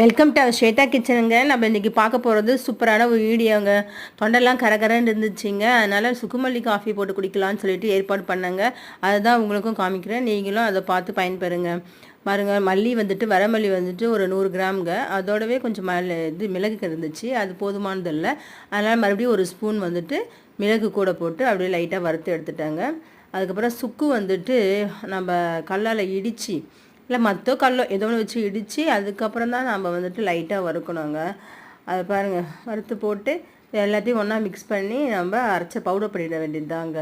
Welcome to Shweta கிச்சனுங்க நம்ம இன்றைக்கி பார்க்க போகிறது சூப்பரான ஒரு வீடியோங்க. தொண்டெல்லாம் கரகரன்னு இருந்துச்சுங்க. அதனால் சுக்குமல்லி காஃபி போட்டு குடிக்கலாம்னு சொல்லிட்டு ஏற்பாடு பண்ணாங்க. அதுதான் உங்களுக்கும் காமிக்கிறேன். நீங்களும் அதை பார்த்து பயன்பெறுங்க. பாருங்க மல்லி வந்துட்டு வரமல்லி வந்துட்டு ஒரு நூறு கிராம்ங்க. அதோடவே கொஞ்சம் மல் இது மிளகு இருந்துச்சு. அது போதுமானது இல்லை அதனால் மறுபடியும் ஒரு ஸ்பூன் வந்துட்டு மிளகு கூட போட்டு அப்படியே லைட்டாக வறுத்து எடுத்துட்டாங்க. அதுக்கப்புறம் சுக்கு வந்துட்டு நம்ம கல்லால் இடித்து இல்லை மற்றோ கல்லோ ஏதோ ஒன்று வச்சு இடித்து அதுக்கப்புறம் தான் நம்ம வந்துட்டு லைட்டாக வறுக்கணுங்க. அதை பாருங்கள் வறுத்து போட்டு எல்லாத்தையும் ஒன்றா மிக்ஸ் பண்ணி நம்ம அரைச்ச பவுடர் பண்ணிட வேண்டியதுதாங்க.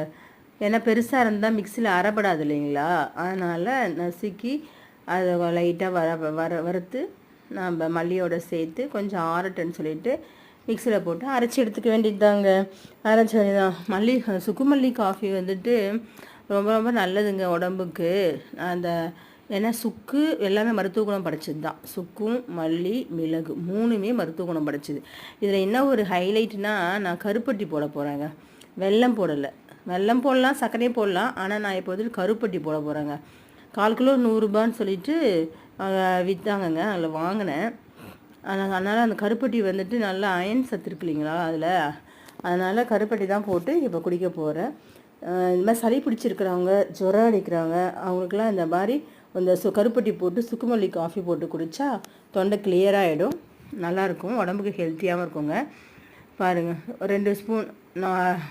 ஏன்னா பெருசாக இருந்தால் மிக்சியில் அரைப்படாது இல்லைங்களா? அதனால் நசுக்கி அதை லைட்டாக வர வர வறுத்து நம்ம மல்லியோட சேர்த்து கொஞ்சம் ஆறட்டுன்னு சொல்லிட்டு மிக்சியில் போட்டு அரைச்சி எடுத்துக்க வேண்டியதுதாங்க. அரைச்சி வேண்டியதான் மல்லி சுக்குமல்லி காஃபி வந்துட்டு ரொம்ப ரொம்ப நல்லதுங்க உடம்புக்கு. அந்த ஏன்னா சுக்கு எல்லாமே மருத்துவ குணம் படைச்சது தான் சுக்கும் மல்லி மிளகு மூணுமே மருத்துவ குணம் படைச்சது. இதில் என்ன ஒரு ஹைலைட்னா நான் கருப்பட்டி போட போகிறேங்க வெல்லம் போடலை. வெல்லம் போடலாம் சர்க்கரையும் போடலாம் ஆனால் நான் இப்போ வந்துட்டு கருப்பட்டி போட போகிறேங்க கால் கிலோ நூறுரூபான்னு சொல்லிட்டு விற்றாங்கங்க அதில் வாங்கினேன். அதனால் அந்த கருப்பட்டி வந்துட்டு நல்லா அயன் சத்து இருக்கு இல்லைங்களா அதில். அதனால் கருப்பட்டி தான் போட்டு இப்போ குடிக்க போகிறேன் இந்த மாதிரி சளி பிடிச்சிருக்கிறவங்க ஜுரம் அடிக்கிறவங்க அவங்களுக்குலாம் இந்த மாதிரி இந்த சு கருப்பட்டி போட்டு சுக்குமல்லி காஃபி போட்டு குடித்தா தொண்டை கிளியராகிடும் நல்லாயிருக்கும். உடம்புக்கு ஹெல்த்தியாகவும் இருக்குங்க. பாருங்கள் ரெண்டு ஸ்பூன் நான்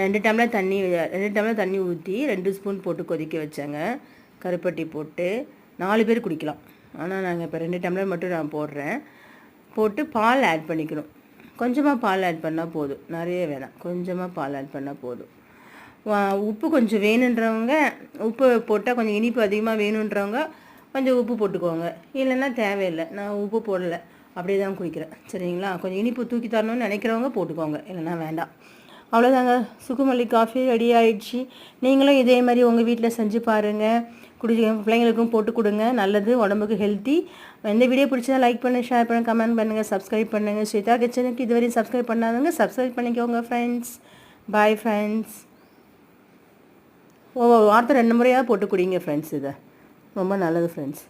ரெண்டு டம்ளர் தண்ணி ரெண்டு டம்ளர் தண்ணி ஊற்றி ரெண்டு ஸ்பூன் போட்டு கொதிக்க வச்சேங்க. கருப்பட்டி போட்டு நாலு பேர் குடிக்கலாம். ஆனால் நாங்கள் இப்போ ரெண்டு டம்ளர் மட்டும் நான் போடுறேன். போட்டு பால் ஆட் பண்ணிக்கணும். கொஞ்சமாக பால் ஆட் பண்ணால் போதும். நிறைய வேணாம். கொஞ்சமாக பால் ஆட் பண்ணால் போதும். உப்பு கொஞ்சம் வேணுன்றவங்க உப்பு போட்டால் கொஞ்சம் இனிப்பு அதிகமாக வேணுன்றவங்க கொஞ்சம் உப்பு போட்டுக்கோங்க. இல்லைன்னா தேவையில்லை. நான் உப்பு போடலை. அப்படியே தான் குடிக்கிறேன். சரிங்களா? கொஞ்சம் இனிப்பு தூக்கி தரணும்னு நினைக்கிறவங்க போட்டுக்கோங்க. இல்லைன்னா வேண்டாம். அவ்வளோதாங்க. சுக்குமல்லி காஃபி ரெடி ஆகிடுச்சு நீங்களும் இதே மாதிரி உங்கள் வீட்டில் செஞ்சு பாருங்கள் குடி பிள்ளைங்களுக்கும் போட்டு கொடுங்க. நல்லது உடம்புக்கு ஹெல்த்தி எந்த வீடியோ பிடிச்சதா லைக் பண்ணுங்கள் ஷேர் பண்ணு கமெண்ட் பண்ணுங்கள் சப்ஸ்கிரைப் பண்ணுங்கள் ஸ்வேதா கிச்சனுக்கு இதுவரையும் சப்ஸ்கிரைப் பண்ணாதவங்க சப்ஸ்கிரைப் பண்ணிக்கோங்க ஃப்ரெண்ட்ஸ் பாய் ஃப்ரெண்ட்ஸ் வாரத்தை ரெண்டு முறையாக போட்டு குடிங்க ஃப்ரெண்ட்ஸ் இதை. ரொம்ப நல்லது ஃப்ரெண்ட்ஸ்